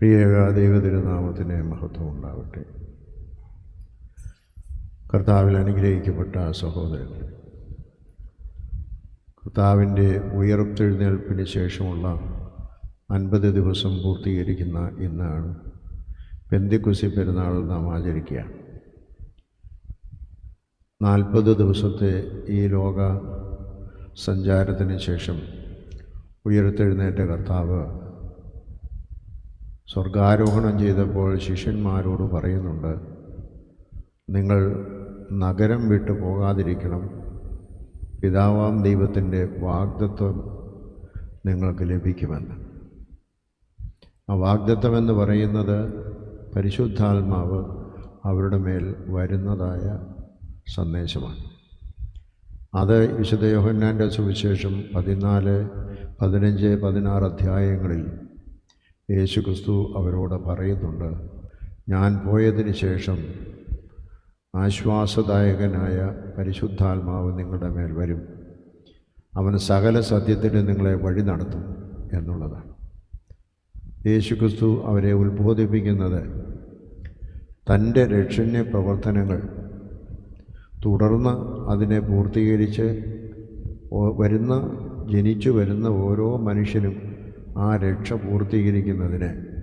പ്രിയേക ദൈവതിരുനാമത്തിന് മഹത്വം ഉണ്ടാവട്ടെ കർത്താവിൽ അനുഗ്രഹിക്കപ്പെട്ട സഹോദരങ്ങൾ കർത്താവിന്റെ ഉയർത്തെഴുന്നേൽപ്പിന് ശേഷമുള്ള അൻപത് ദിവസം പൂർത്തീകരിക്കുന്ന ഇന്നാണ് പെന്തിക്കുസി പെരുന്നാൾ നാം ആചരിക്കുക നാൽപ്പത് ദിവസത്തെ ഈ ലോക സഞ്ചാരത്തിന് ശേഷം ഉയർത്തെഴുന്നേറ്റ കർത്താവ് സ്വർഗാരോഹണം ചെയ്തപ്പോൾ ശിഷ്യന്മാരോട് പറയുന്നുണ്ട് നിങ്ങൾ നഗരം വിട്ടു പോകാതിരിക്കണം. പിതാവാം ദൈവത്തിന്റെ വാഗ്ദത്വം നിങ്ങൾക്ക് ലഭിക്കുമെന്ന്. ആ വാഗ്ദത്വം എന്ന് പറയുന്നത് പരിശുദ്ധാത്മാവ് അവരുടെ മേൽ വരുന്നതായ സന്ദേശമാണ്. അത് വിശുദ്ധ യോഹന്നാന്റെ സുവിശേഷം പതിനാല് പതിനഞ്ച് പതിനാറ് അധ്യായങ്ങളിൽ യേശു ക്രിസ്തു അവരോട് പറയുന്നുണ്ട് ഞാൻ പോയതിന് ശേഷം ആശ്വാസദായകനായ പരിശുദ്ധാത്മാവ് നിങ്ങളുടെ മേൽ വരും. അവൻ സകല സത്യത്തിന് നിങ്ങളെ വഴി നടത്തും എന്നുള്ളതാണ്. യേശുക്രിസ്തു അവരെ ഉത്ബോധിപ്പിക്കുന്നത് തന്റെ രക്ഷണ്യ പ്രവർത്തനങ്ങൾ തുടർന്ന് അതിനെ പൂർത്തീകരിച്ച് വരുന്ന ജനിച്ചു വരുന്ന ഓരോ മനുഷ്യനും ആ രക്ഷ പൂർത്തീകരിക്കുന്നതിന്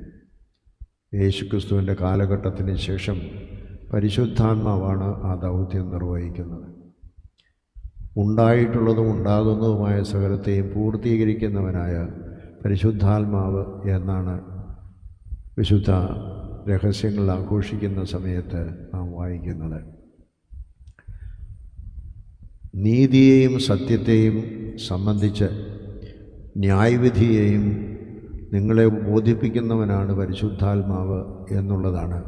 യേശുക്രിസ്തുവിന്റെ കാലഘട്ടത്തിന് ശേഷം പരിശുദ്ധാത്മാവാണ് ആ ദൗത്യം നിർവഹിക്കുന്നത്. ഉണ്ടായിട്ടുള്ളതും ഉണ്ടാകുന്നതുമായ സകലത്തെയും പൂർത്തീകരിക്കുന്നവനായ പരിശുദ്ധാത്മാവ് എന്നാണ് വിശുദ്ധ രഹസ്യങ്ങൾ ആഘോഷിക്കുന്ന സമയത്ത് നാം വായിക്കുന്നത്. നീതിയെയും സത്യത്തെയും സംബന്ധിച്ച് ന്യായവിധിയെയും നിങ്ങളെ ബോധിപ്പിക്കുന്നവനാണ് പരിശുദ്ധാത്മാവ് എന്നുള്ളതാണ്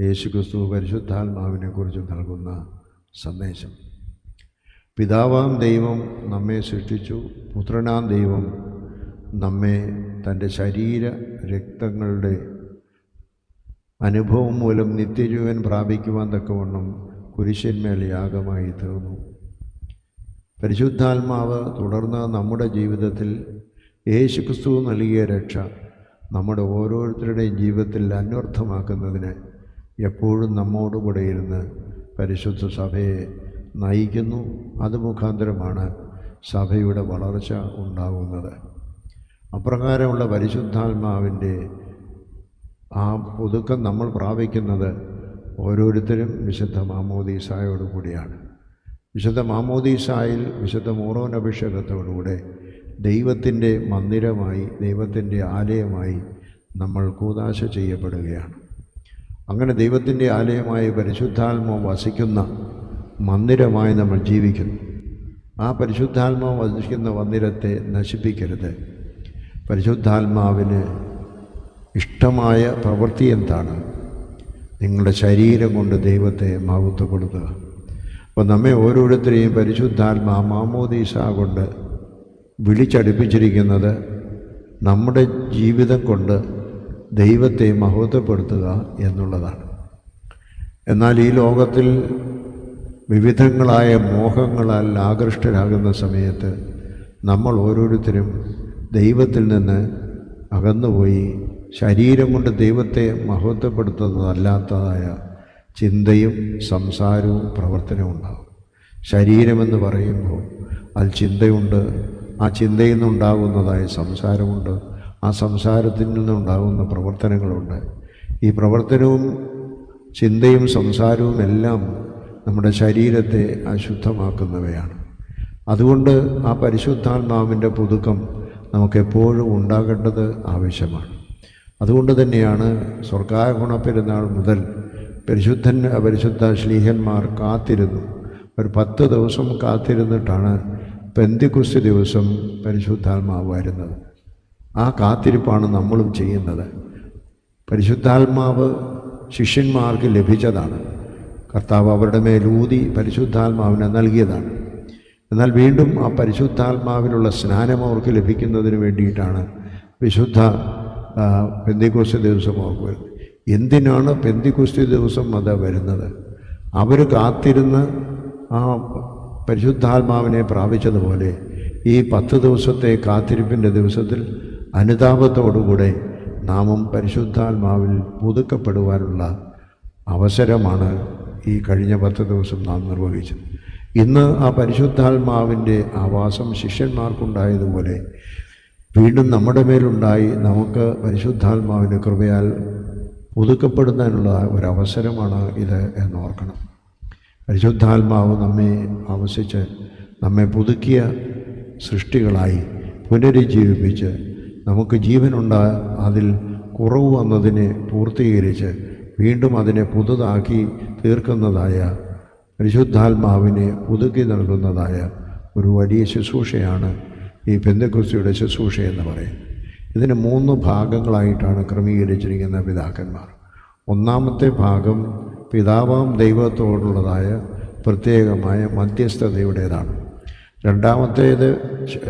യേശുക്രിസ്തു പരിശുദ്ധാത്മാവിനെ കുറിച്ച് നൽകുന്ന സന്ദേശം. പിതാവാം ദൈവം നമ്മെ സൃഷ്ടിച്ചു. പുത്രനാം ദൈവം നമ്മെ തന്റെ ശരീര രക്തങ്ങളുടെ അനുഭവം മൂലം നിത്യജീവൻ പ്രാപിക്കുവാൻ തക്കവണ്ണം കുരിശന്മേൽ യാഗമായി തീർന്നു. പരിശുദ്ധാത്മാവ് തുടർന്ന് നമ്മുടെ ജീവിതത്തിൽ യേശുക്രിസ്തു നൽകിയ രക്ഷ നമ്മുടെ ഓരോരുത്തരുടെയും ജീവിതത്തിൽ അന്വർത്ഥമാക്കുന്നതിന് എപ്പോഴും നമ്മോടുകൂടെ ഇരുന്ന് പരിശുദ്ധ സഭയെ നയിക്കുന്നു. അത് മുഖാന്തരമാണ് സഭയുടെ വളർച്ച ഉണ്ടാകുന്നത്. അപ്രകാരമുള്ള പരിശുദ്ധാത്മാവിന്റെ ആ പുതുക്കം നമ്മൾ പ്രാപിക്കുന്നത് ഓരോരുത്തരും വിശുദ്ധ മാമോദീസായോടു കൂടിയാണ്. വിശുദ്ധ മാമോദീസായിൽ വിശുദ്ധ മൂറോൻ അഭിഷേകത്തോടുകൂടെ ദൈവത്തിന്റെ മന്ദിരമായി ദൈവത്തിന്റെ ആലയമായി നമ്മൾ കൂതാശ ചെയ്യപ്പെടുകയാണ്. അങ്ങനെ ദൈവത്തിന്റെ ആലയമായി പരിശുദ്ധാത്മാവ് വസിക്കുന്ന മന്ദിരമായി നമ്മൾ ജീവിക്കുന്നു. ആ പരിശുദ്ധാത്മാവ് വസിക്കുന്ന മന്ദിരത്തെ നശിപ്പിക്കരുത്. പരിശുദ്ധാത്മാവിന് ഇഷ്ടമായ പ്രവൃത്തി എന്താണ്? നിങ്ങളുടെ ശരീരം കൊണ്ട് ദൈവത്തെ മഹത്വപ്പെടുത്തുക. അപ്പോൾ നമ്മെ ഓരോരുത്തരെയും പരിശുദ്ധാത്മാ മാമോദീസ കൊണ്ട് വിളിച്ചടുപ്പിച്ചിരിക്കുന്നത് നമ്മുടെ ജീവിതം കൊണ്ട് ദൈവത്തെ മഹത്വപ്പെടുത്തുക എന്നുള്ളതാണ്. എന്നാൽ ഈ ലോകത്തിൽ വിവിധങ്ങളായ മോഹങ്ങളാൽ ആകൃഷ്ടരാകുന്ന സമയത്ത് നമ്മൾ ഓരോരുത്തരും ദൈവത്തിൽ നിന്ന് അകന്നുപോയി ശരീരം കൊണ്ട് ദൈവത്തെ മഹത്വപ്പെടുത്തുന്നതല്ലാത്തതായ ചിന്തയും സംസാരവും പ്രവർത്തനവും ഉണ്ടാകും ശരീരമെന്ന് പറയുമ്പോൾ അതിൽ ചിന്തയുണ്ട് ആ ചിന്തയിൽ നിന്നുണ്ടാകുന്നതായ സംസാരമുണ്ട് ആ സംസാരത്തിൽ നിന്നുണ്ടാകുന്ന പ്രവർത്തനങ്ങളുണ്ട്. ഈ പ്രവർത്തനവും ചിന്തയും സംസാരവും എല്ലാം നമ്മുടെ ശരീരത്തെ അശുദ്ധമാക്കുന്നവയാണ്. അതുകൊണ്ട് ആ പരിശുദ്ധാത്മാവിന്റെ പുതുക്കം നമുക്കെപ്പോഴും ഉണ്ടാകേണ്ടത് ആവശ്യമാണ്. അതുകൊണ്ട് തന്നെയാണ് സ്വർഗാഗുണ പെരുന്നാൾ മുതൽ പരിശുദ്ധൻ പരിശുദ്ധ ശ്ലീഹന്മാർ കാത്തിരുന്നു. ഒരു പത്ത് ദിവസം കാത്തിരുന്നിട്ടാണ് പെന്തിക്കുസ്തി ദിവസം പരിശുദ്ധാത്മാവ് വരുന്നത് ആ കാത്തിരിപ്പാണ് നമ്മളും ചെയ്യുന്നത്. പരിശുദ്ധാത്മാവ് ശിഷ്യന്മാർക്ക് ലഭിച്ചതാണ്. കർത്താവ് അവരുടെ മേലൂതി പരിശുദ്ധാത്മാവിനെ നൽകിയതാണ്. എന്നാൽ വീണ്ടും ആ പരിശുദ്ധാത്മാവിനുള്ള സ്നാനം അവർക്ക് ലഭിക്കുന്നതിന് വേണ്ടിയിട്ടാണ് വിശുദ്ധ പെന്തിക്കോസ് ദിവസം അവർക്ക് വരുന്നത്. എന്തിനാണ് പെന്തിക്കുസ്തി ദിവസം അത് വരുന്നത്? അവർ കാത്തിരുന്ന് ആ പരിശുദ്ധാത്മാവിനെ പ്രാപിച്ചതുപോലെ ഈ പത്ത് ദിവസത്തെ കാത്തിരിപ്പിന്റെ ദിവസത്തിൽ അനുതാപത്തോടുകൂടെ നാമം പരിശുദ്ധാത്മാവിൽ പുതുക്കപ്പെടുവാനുള്ള അവസരമാണ് ഈ കഴിഞ്ഞ പത്ത് ദിവസം നാം നിർവഹിച്ചത്. ഇന്ന് ആ പരിശുദ്ധാത്മാവിന്റെ ആവാസം ശിഷ്യന്മാർക്കുണ്ടായതുപോലെ വീണ്ടും നമ്മുടെ മേലുണ്ടായി നമുക്ക് പരിശുദ്ധാത്മാവിന്റെ കൃപയാൽ പുതുക്കപ്പെടുന്നതിനുള്ള ഒരവസരമാണ് ഇത് എന്നോർക്കണം പരിശുദ്ധാത്മാവ് നമ്മെ ആവശ്യിച്ച് നമ്മെ പുതുക്കിയ സൃഷ്ടികളായി പുനരുജ്ജീവിപ്പിച്ച് നമുക്ക് ജീവനുണ്ട അതിൽ കുറവ് വന്നതിനെ പൂർത്തീകരിച്ച് വീണ്ടും അതിനെ പുതുതാക്കി തീർക്കുന്നതായ പരിശുദ്ധാത്മാവിനെ പുതുക്കി നൽകുന്നതായ ഒരു വലിയ ശുശ്രൂഷയാണ് ഈ പെന്തക്കുസ്തിയുടെ ശുശ്രൂഷ എന്ന് പറയുന്നത്. ഇതിന് മൂന്ന് ഭാഗങ്ങളായിട്ടാണ് ക്രമീകരിച്ചിരിക്കുന്ന പിതാക്കന്മാർ. ഒന്നാമത്തെ ഭാഗം പിതാവാം ദൈവത്തോടുള്ളതായ പ്രത്യേകമായ മധ്യസ്ഥതയുടേതാണ്. രണ്ടാമത്തേത്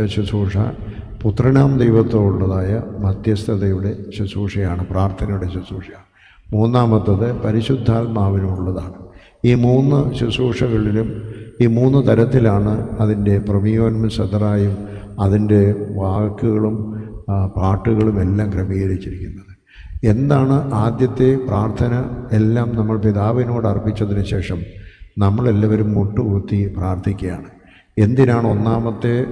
ശുശ്രൂഷ പുത്രനാം ദൈവത്തോടുള്ളതായ മധ്യസ്ഥതയുടെ ശുശ്രൂഷയാണ് പ്രാർത്ഥനയുടെ ശുശ്രൂഷയാണ് മൂന്നാമത്തത് പരിശുദ്ധാത്മാവിനുള്ളതാണ്. ഈ മൂന്ന് ശുശ്രൂഷകളിലും ഈ മൂന്ന് തരത്തിലാണ് അതിന്റെ പ്രമേയോന്മസതറായും അതിന്റെ വാക്കുകളും പാട്ടുകളും എല്ലാം ക്രമീകരിച്ചിരിക്കുന്നത്. എന്താണ് ആദ്യത്തെ പ്രാർത്ഥന എല്ലാം നമ്മൾ പിതാവിനോട് അർപ്പിച്ചതിന് ശേഷം നമ്മളെല്ലാവരും മുട്ടുകുത്തി പ്രാർത്ഥിക്കുകയാണ്. എന്തിനാണ് ഒന്നാമത്തെ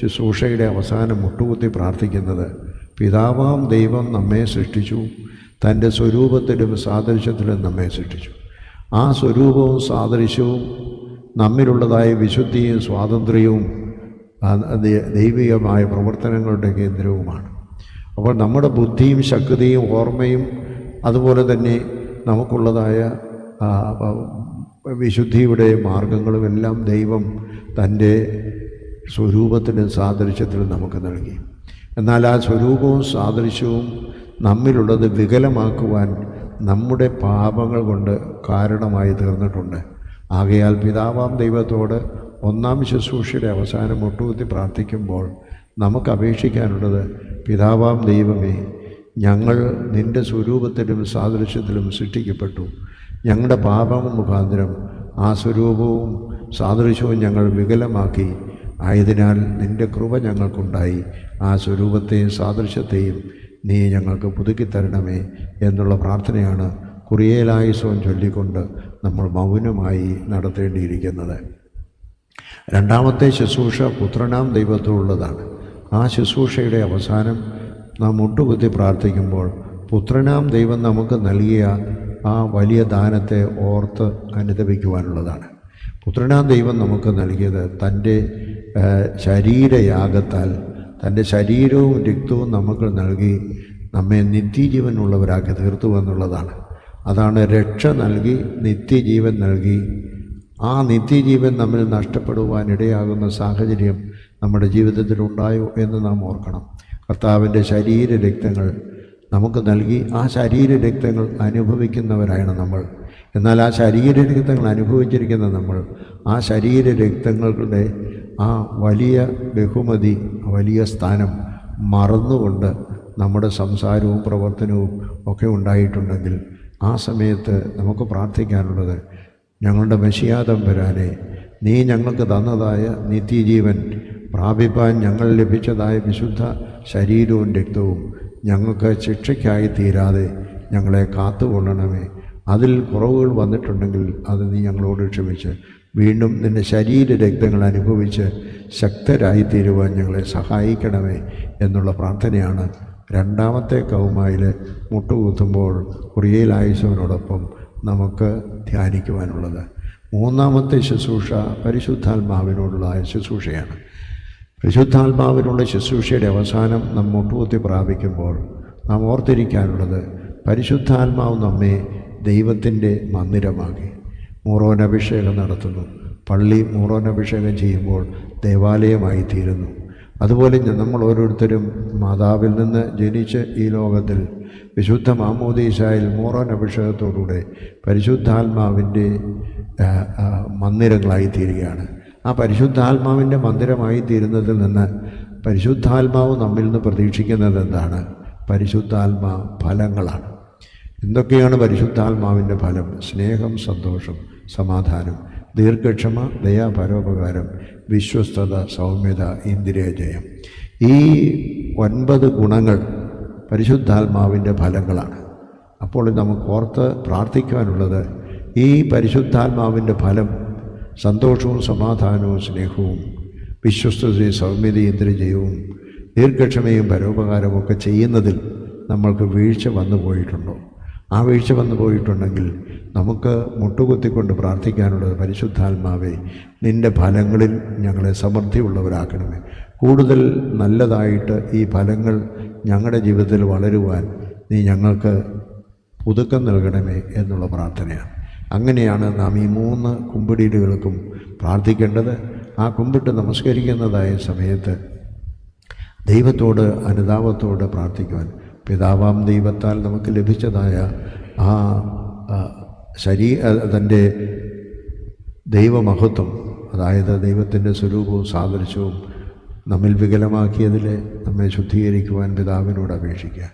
ശുശ്രൂഷയുടെ അവസാനം മുട്ടുകുത്തി പ്രാർത്ഥിക്കുന്നത്? പിതാവാം ദൈവം നമ്മെ സൃഷ്ടിച്ചു. തന്റെ സ്വരൂപത്തിലും സാദൃശ്യത്തിലും നമ്മെ സൃഷ്ടിച്ചു. ആ സ്വരൂപവും സാദൃശ്യവും നമ്മിലുള്ളതായ വിശുദ്ധിയും സ്വാതന്ത്ര്യവും ദൈവികമായ പ്രവർത്തനങ്ങളുടെ കേന്ദ്രവുമാണ്. അപ്പോൾ നമ്മുടെ ബുദ്ധിയും ശക്തിയും ഓർമ്മയും അതുപോലെ തന്നെ നമുക്കുള്ളതായ വിശുദ്ധിയുടെ മാർഗങ്ങളും എല്ലാം ദൈവം തന്റെ സ്വരൂപത്തിനും സാദൃശ്യത്തിനും നമുക്ക് നൽകി. എന്നാൽ ആ സ്വരൂപവും സാദൃശ്യവും നമ്മിലുള്ളത് വികലമാക്കുവാൻ നമ്മുടെ പാപങ്ങൾ കൊണ്ട് കാരണമായി തീർന്നിട്ടുണ്ട്. ആകയാൽ പിതാവാം ദൈവത്തോട് ഒന്നാം ശുശ്രൂഷയുടെ അവസാനം മുട്ടുകുത്തി പ്രാർത്ഥിക്കുമ്പോൾ നമുക്ക് അപേക്ഷിക്കാനുള്ളത് പിതാവാം ദൈവമേ ഞങ്ങൾ നിന്റെ സ്വരൂപത്തിലും സാദൃശ്യത്തിലും സൃഷ്ടിക്കപ്പെട്ടു. ഞങ്ങളുടെ പാപം മുഖാന്തരം ആ സ്വരൂപവും സാദൃശ്യവും ഞങ്ങൾ വികലമാക്കി. ആയതിനാൽ നിന്റെ കൃപ ഞങ്ങൾക്കുണ്ടായി. ആ സ്വരൂപത്തെയും സാദൃശ്യത്തെയും നീ ഞങ്ങൾക്ക് പുതുക്കിത്തരണമേ എന്നുള്ള പ്രാർത്ഥനയാണ് കുറിയേലായുസവും ചൊല്ലിക്കൊണ്ട് നമ്മൾ മൗനമായി നടത്തേണ്ടിയിരിക്കുന്നത്. രണ്ടാമത്തെ ശുശ്രൂഷ പുത്രനാം ദൈവത്തോടുള്ളതാണ് ആ ശുശ്രൂഷയുടെ അവസാനം നാം മുട്ടുകുത്തി പ്രാർത്ഥിക്കുമ്പോൾ പുത്രനാം ദൈവം നമുക്ക് നൽകിയ ആ വലിയ ദാനത്തെ ഓർത്ത് അനുദപിക്കുവാനുള്ളതാണ്. പുത്രനാം ദൈവം നമുക്ക് നൽകിയത് തന്റെ ശരീരയാഗത്താൽ തന്റെ ശരീരവും രക്തവും നമുക്ക് നൽകി നമ്മെ നിത്യജീവനുള്ളവരാക്കി തീർത്തു എന്നുള്ളതാണ് അതാണ് രക്ഷ നൽകി നിത്യജീവൻ നൽകി ആ നിത്യജീവൻ നമ്മൾ നഷ്ടപ്പെടുവാൻ ഇടയാകുന്ന സാഹചര്യം നമ്മുടെ ജീവിതത്തിൽ ഉണ്ടായോ എന്ന് നാം ഓർക്കണം. കർത്താവിന്റെ ശരീരരക്തങ്ങൾ നമുക്ക് നൽകി ആ ശരീരരക്തങ്ങൾ അനുഭവിക്കുന്നവരാണ് നമ്മൾ. എന്നാൽ ആ ശരീരരക്തങ്ങൾ അനുഭവിച്ചിരിക്കുന്ന നമ്മൾ ആ ശരീരരക്തങ്ങളുടെ ആ വലിയ ബഹുമതി വലിയ സ്ഥാനം മറന്നുകൊണ്ട് നമ്മുടെ സംസാരവും പ്രവർത്തനവും ഒക്കെ ഉണ്ടായിട്ടുണ്ടെങ്കിൽ ആ സമയത്ത് നമുക്ക് പ്രാർത്ഥിക്കാനുള്ളത് ഞങ്ങളുടെ മെഷിയാദം വരാനെ നീ ഞങ്ങൾക്ക് തന്നതായ നിത്യജീവൻ പ്രാപിപ്പാൻ ഞങ്ങൾ ലഭിച്ചതായ വിശുദ്ധ ശരീരവും രക്തവും ഞങ്ങൾക്ക് ശിക്ഷയ്ക്കായി തീരാതെ ഞങ്ങളെ കാത്തുകൊള്ളണമേ. അതിൽ കുറവുകൾ വന്നിട്ടുണ്ടെങ്കിൽ അത് നീ ഞങ്ങളോട് ക്ഷമിച്ച് വീണ്ടും നിന്റെ ശരീര രക്തങ്ങൾ അനുഭവിച്ച് ശക്തരായി തീരുവാൻ ഞങ്ങളെ സഹായിക്കണമേ എന്നുള്ള പ്രാർത്ഥനയാണ് രണ്ടാമത്തെ കൗമായിൽ മുട്ടുകുത്തുമ്പോൾ കുറിയയിലായുസവനോടൊപ്പം നമുക്ക് ധ്യാനിക്കുവാനുള്ളത്. മൂന്നാമത്തെ ശുശ്രൂഷ പരിശുദ്ധാത്മാവിനോടുള്ള ശുശ്രൂഷയാണ്. പരിശുദ്ധാത്മാവിനുള്ള ശുശ്രൂഷയുടെ അവസാനം നാം മുട്ടുകുത്തി പ്രാപിക്കുമ്പോൾ നാം ഓർത്തിരിക്കാനുള്ളത് പരിശുദ്ധാത്മാവ് നമ്മെ ദൈവത്തിന്റെ മന്ദിരമാക്കി മൂറോനഭിഷേകം നടത്തുന്നു. പള്ളി മൂറോനഭിഷേകം ചെയ്യുമ്പോൾ ദേവാലയമായി തീരുന്നു അതുപോലെ നമ്മൾ ഓരോരുത്തരും മാതാവിൽ നിന്ന് ജനിച്ച് ഈ ലോകത്തിൽ വിശുദ്ധ മാമോദീശായിൽ മൂറോൻ അഭിഷേകത്തോടുകൂടെ പരിശുദ്ധാത്മാവിന്റെ മന്ദിരങ്ങളായിത്തീരുകയാണ്. ആ, പരിശുദ്ധാത്മാവിന്റെ മന്ദിരമായി തീരുന്നതിൽ നിന്ന് പരിശുദ്ധാത്മാവ് നമ്മിൽ നിന്ന് പ്രതീക്ഷിക്കുന്നത് എന്താണ്? പരിശുദ്ധാത്മാ ഫലങ്ങളാണ്. എന്തൊക്കെയാണ് പരിശുദ്ധാത്മാവിന്റെ ഫലം? സ്നേഹം സന്തോഷം സമാധാനം. ദീർഘക്ഷമ ദയാ പരോപകാരം വിശ്വസ്തത സൗമ്യത ഇന്ദ്രിയജയം ഈ ഒൻപത് ഗുണങ്ങൾ പരിശുദ്ധാത്മാവിന്റെ ഫലങ്ങളാണ്. അപ്പോൾ നമുക്ക് ഓർത്ത് പ്രാർത്ഥിക്കുവാനുള്ളത് ഈ പരിശുദ്ധാത്മാവിന്റെ ഫലം സന്തോഷവും സമാധാനവും സ്നേഹവും വിശ്വസ്തതയും സൗമ്യതയും ഇന്ദ്രജയവും ദീർഘക്ഷമയും പരോപകാരവും ഒക്കെ ചെയ്യുന്നതിൽ നമ്മൾക്ക് വീഴ്ച വന്നു പോയിട്ടുണ്ടോ ആ വീഴ്ച വന്നു പോയിട്ടുണ്ടെങ്കിൽ നമുക്ക് മുട്ടുകുത്തിക്കൊണ്ട് പ്രാർത്ഥിക്കാനുള്ളത് പരിശുദ്ധാത്മാവേ നിന്റെ ഫലങ്ങളിൽ ഞങ്ങളെ സമൃദ്ധിയുള്ളവരാക്കണമേ. കൂടുതൽ നല്ലതായിട്ട് ഈ ഫലങ്ങൾ ഞങ്ങളുടെ ജീവിതത്തിൽ വളരുവാൻ നീ ഞങ്ങൾക്ക് പുതുക്കം നൽകണമേ എന്നുള്ള പ്രാർത്ഥനയാണ്. അങ്ങനെയാണ് നാം ഈ മൂന്ന് കുമ്പിടീടുകൾക്കും പ്രാർത്ഥിക്കേണ്ടത്. ആ കുമ്പിട്ട് നമസ്കരിക്കുന്നതായ സമയത്ത് ദൈവത്തോട് അനുതാപത്തോട് പ്രാർത്ഥിക്കുവാൻ പിതാവാം ദൈവത്താൽ നമുക്ക് ലഭിച്ചതായ ആ ശരീ തന്റെ ദൈവമഹത്വം അതായത് ദൈവത്തിന്റെ സ്വരൂപവും സാദൃശ്യവും നമ്മിൽ വികലമാക്കിയതിൽ നമ്മെ ശുദ്ധീകരിക്കുവാൻ പിതാവിനോട് അപേക്ഷിക്കുക.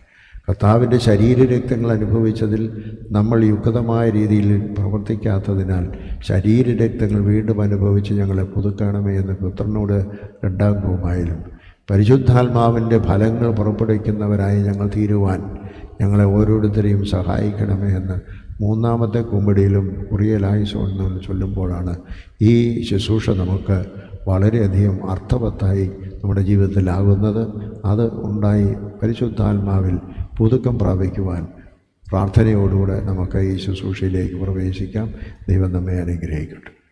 കർത്താവിന്റെ ശരീരരക്തങ്ങൾ അനുഭവിച്ചതിൽ നമ്മൾ യുക്തമായ രീതിയിൽ പ്രവർത്തിക്കാത്തതിനാൽ ശരീരരക്തങ്ങൾ വീണ്ടും അനുഭവിച്ച് ഞങ്ങളെ പുതുക്കണമേ എന്ന് പുത്രനോട് രണ്ടാം ഗോമായാലും പരിശുദ്ധാത്മാവിന്റെ ഫലങ്ങൾ പുറപ്പെടുവിക്കുന്നവരായി ഞങ്ങൾ തീരുവാൻ ഞങ്ങളെ ഓരോരുത്തരെയും സഹായിക്കണമേ എന്ന് മൂന്നാമത്തെ കുമ്പടിയിലും കുറിയലായുസോന്ന് ചൊല്ലുമ്പോഴാണ് ഈ ശുശ്രൂഷ നമുക്ക് വളരെയധികം അർത്ഥവത്തായി നമ്മുടെ ജീവിതത്തിലാകുന്നത്. അത് ഉണ്ടായി പരിശുദ്ധാത്മാവിൽ പുതുക്കം പ്രാപിക്കുവാൻ പ്രാർത്ഥനയോടുകൂടെ നമുക്ക് ഈ ശുശ്രൂഷയിലേക്ക് പ്രവേശിക്കാം. ദൈവം നമ്മെ അനുഗ്രഹിക്കട്ടെ.